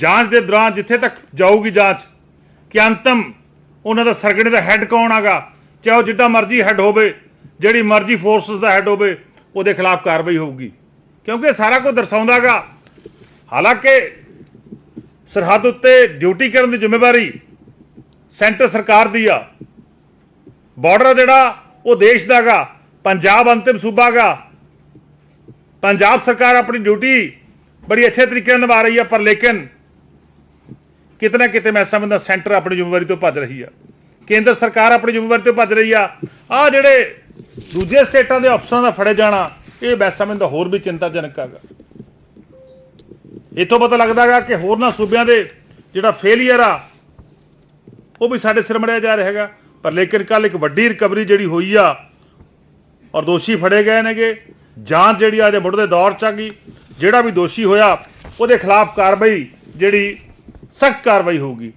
ਜਾਂਚ ਦੇ ਦੌਰਾਨ ਜਿੱਥੇ ਤੱਕ ਜਾਊਗੀ ਜਾਂਚ, ਕਿ ਅੰਤਮ ਉਹਨਾਂ ਦਾ ਸਰਗੜੇ ਦਾ ਹੈੱਡ ਕੌਣ ਆਗਾ ਚਾਹੇ ਉਹ ਜਿੱਦਾਂ ਮਰਜ਼ੀ ਹੈੱਡ ਹੋਵੇ, ਜਿਹੜੀ ਮਰਜ਼ੀ ਫੋਰਸਸ ਦਾ ਹੈੱਡ ਹੋਵੇ, ਉਹਦੇ ਖਿਲਾਫ ਕਾਰਵਾਈ ਹੋਊਗੀ। ਕਿਉਂਕਿ ਇਹ ਸਾਰਾ ਕੁਝ ਦਰਸਾਉਂਦਾਗਾ ਹਾਲਾਂਕਿ ਸਰਹੱਦ ਉੱਤੇ ਡਿਊਟੀ ਕਰਨ ਦੀ ਜ਼ਿੰਮੇਵਾਰੀ ਸੈਂਟਰ ਸਰਕਾਰ ਦੀ ਆ। ਬਾਰਡਰ ਜਿਹੜਾ, ਉਹ ਦੇਸ਼ ਦਾਗਾ ਪੰਜਾਬ ਅੰਤਿਮ ਸੂਬਾਗਾ ਪੰਜਾਬ ਸਰਕਾਰ ਆਪਣੀ ਡਿਊਟੀ ਬੜੀ ਅੱਛੇ ਤਰੀਕੇ ਨਾਲ ਨਿਭਾ ਰਹੀ ਆ, ਪਰ ਲੇਕਿਨ ਕਿਤੇ ਨਾ ਕਿਤੇ ਮੈਂ ਸਮਝਦਾ ਸੈਂਟਰ ਆਪਣੀ ਜ਼ਿੰਮੇਵਾਰੀ ਤੋਂ ਭੱਜ ਰਹੀ ਆ। ਕੇਂਦਰ ਸਰਕਾਰ ਆਪਣੀ ਜ਼ਿੰਮੇਵਾਰੀ ਤੋਂ ਭੱਜ ਰਹੀ ਆ। ਆ ਜਿਹੜੇ ਦੂਜੇ ਸਟੇਟਾਂ ਦੇ ਅਫਸਰਾਂ ਦਾ ਫੜੇ ਜਾਣਾ, ਇਹ ਮੈਂ ਸਮਝਦਾ ਹੋਰ ਵੀ ਚਿੰਤਾਜਨਕ ਹੈਗਾ। ਇਥੋਂ ਪਤਾ ਲੱਗਦਾਗਾ ਕਿ ਹੋਰਨਾਂ ਸੂਬਿਆਂ ਦੇ ਜਿਹੜਾ ਫੇਲੀਅਰ ਆ, ਉਹ ਵੀ ਸਾਡੇ ਸਿਰ ਮੜਿਆ ਜਾ ਰਿਹਾ ਹੈਗਾ। ਪਰ ਲੇਕਿਨ ਕੱਲ ਇੱਕ ਵੱਡੀ ਰਿਕਵਰੀ ਜਿਹੜੀ ਹੋਈ ਆ, ਔਰ ਦੋਸ਼ੀ ਫੜੇ ਗਏ ਨੇਗੇ। ਜਾਂਚ ਜਿਹੜੀ ਆ ਦੇ ਮੁੱਢ ਦੇ ਦੌਰ ਚ ਆ ਗਈ। ਜਿਹੜਾ ਵੀ ਦੋਸ਼ੀ ਹੋਇਆ, ਉਹਦੇ ਖਿਲਾਫ ਕਾਰਵਾਈ ਜਿਹੜੀ ਸਖਤ ਕਾਰਵਾਈ ਹੋਊਗੀ।